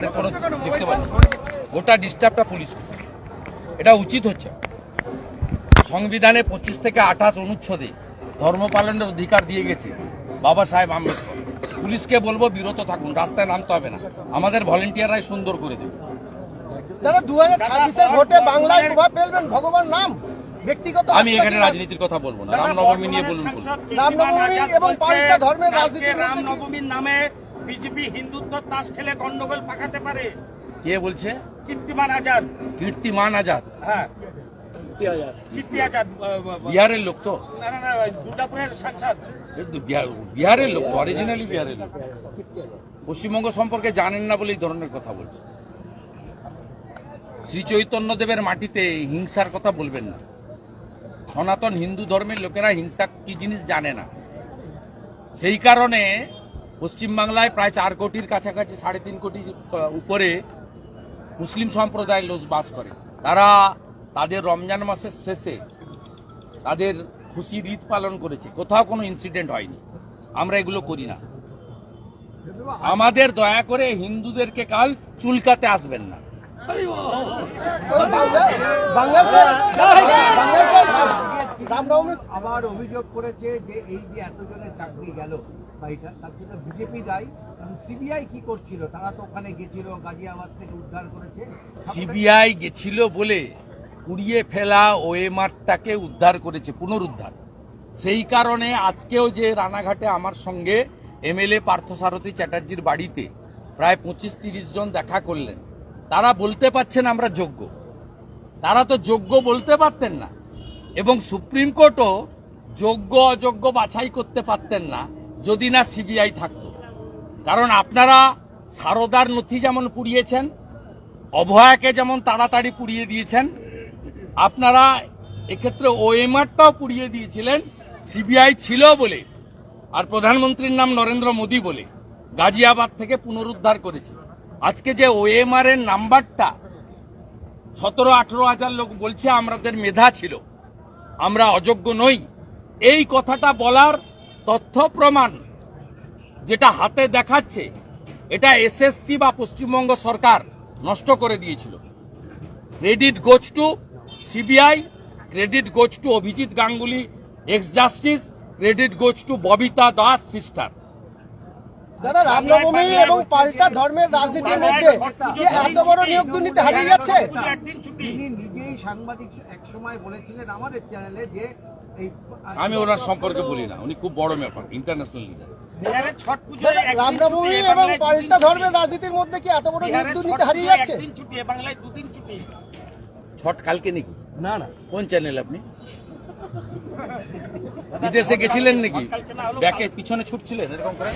দেখতে পাচ্ছি। গোটা ডিস্টার্বটা পুলিশ এটা উচিত হচ্ছে। সংবিধানে পঁচিশ থেকে আঠাশ অনুচ্ছেদে ধর্ম পালনের অধিকার দিয়ে গেছে বাবা সাহেব আম্বেদকর। পুলিশকে বলব বিরত থাকুন রাস্তায় নামতে হবে না। আমাদের ভলেন্টিয়াররাই সুন্দর করে দেবে। দাদা দু হাজার ছাব্বিশের ভোটে বাংলায় প্রভাব ফেলবেন ভগবান নাম ব্যক্তিগত আমি এখানে রাজনীতির কথা বলব না। রামনবমী নিয়ে বলুন রামনবমী এবং ধর্মের কি- রামনবমীর নামে বিজেপি হিন্দুত্ব তাস খেলে গন্ডগোল পাকাতে পারে। কে বলছে? কীর্তিমান আজাদ। কীর্তিমান আজাদ। হ্যাঁ। কীর্তি আজাদ। বিহারের লোক তো। না না না দুর্গাপুরের সাংসদ। এই তো বিহার- বিহারের লোক অরিজিনালি বিহারের লোক। পশ্চিমবঙ্গ সম্পর্কে জানেন না বলে এই ধরনের কথা বলছে। শ্রী চৈতন্যদেবের মাটিতে হিংসার কথা বলবেন না। সনাতন হিন্দু ধর্মের লোকেরা হিংসা কি জিনিস জানে না। সেই কারণে পশ্চিমবাংলায় প্রায় চার কোটির কাছাকাছি, সাড়ে তিন কোটি উপরে মুসলিম সম্প্রদায়ের লোক বাস করে। তারা তাদের রমজান মাসের শেষে তাদের খুশির ঈদ পালন করেছে। কোথাও কোনো ইনসিডেন্ট হয়নি। আমরা এগুলো করি না। আমাদের দয়া করে হিন্দুদেরকে কাল চুলকাতে আসবেন না। আবার অভিযোগ করেছে যে এই যে এতজনের চাকরি গেল বা এটা তার জন্য বিজেপি দায়ী। সিবিআই কি করছিল? তারা তো ওখানে গেছিল গাজিয়াবাদ থেকে উদ্ধার করেছে। সিবিআই গেছিল বলে পুড়িয়ে ফেলা ওএমআরটাকে উদ্ধার করেছে পুনরুদ্ধার। সেই কারণে আজকেও যে রানাঘাটে আমার সঙ্গে এমএলএ পার্থসারথী চ্যাটার্জির বাড়িতে প্রায় পঁচিশ তিরিশ জন দেখা করলেন। তারা বলতে পারছেন আমরা যোগ্য। তারা তো যোগ্য বলতে পারতেন না। এবং সুপ্রিম কোর্টও যোগ্য অযোগ্য বাছাই করতে পারতেন না, যদি না সিবিআই থাকত। কারণ আপনারা সারদার নথি যেমন পুড়িয়েছেন, অভয়াকে যেমন তাড়াতাড়ি পুড়িয়ে দিয়েছেন, আপনারা এক্ষেত্রে ওএমআরটাও পুড়িয়ে দিয়েছিলেন, সিবিআই ছিল বলে, আর প্রধানমন্ত্রীর নাম নরেন্দ্র মোদী বলে গাজিয়াবাদ থেকে পুনরুদ্ধার করেছে। আজকে যে ওএমআর এর নাম্বারটা, সতেরো আঠেরো হাজার লোক বলছে, আমাদের মেধা ছিল। আমরা অযোগ্য নই। এই কথাটা বলার তথ্য প্রমাণ যেটা হাতে দেখাচ্ছে এটা এসএসসি বা পশ্চিমবঙ্গ সরকার নষ্ট করে দিয়েছিল। Credit goes to CBI credit goes to Abhijit Ganguly ex justice credit goes to Babita Das sister. দাদা রামনবমী এবং পাল্টা ধর্মের রাজনীতির মধ্যে এত বড় নিয়োগ দুর্নীতি হারিয়ে যাচ্ছে সাংবাদিক এক সময় বলেছিলেন আমাদের চ্যানেলে যে আমি ওনার সম্পর্কে বলি না। উনি খুব বড় ব্যাপার ইন্টারন্যাশনাল লিডার ছট রামনবমী এবং পাল্টা ধর্মের রাজনীতির মধ্যে কি এত বড় দুর্নীতি হারিয়ে যাচ্ছে? ছুটি বাংলায় দুদিন ছুটি। ছট কালকে নাকি? না না। কোন চ্যানেল আপনি? বিদেশে গেছিলেন নাকি? ব্যাকে পিছনে ছুটছিলেন এরকম করে?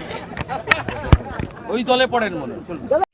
ওই দলে পড়েন মনে হয়।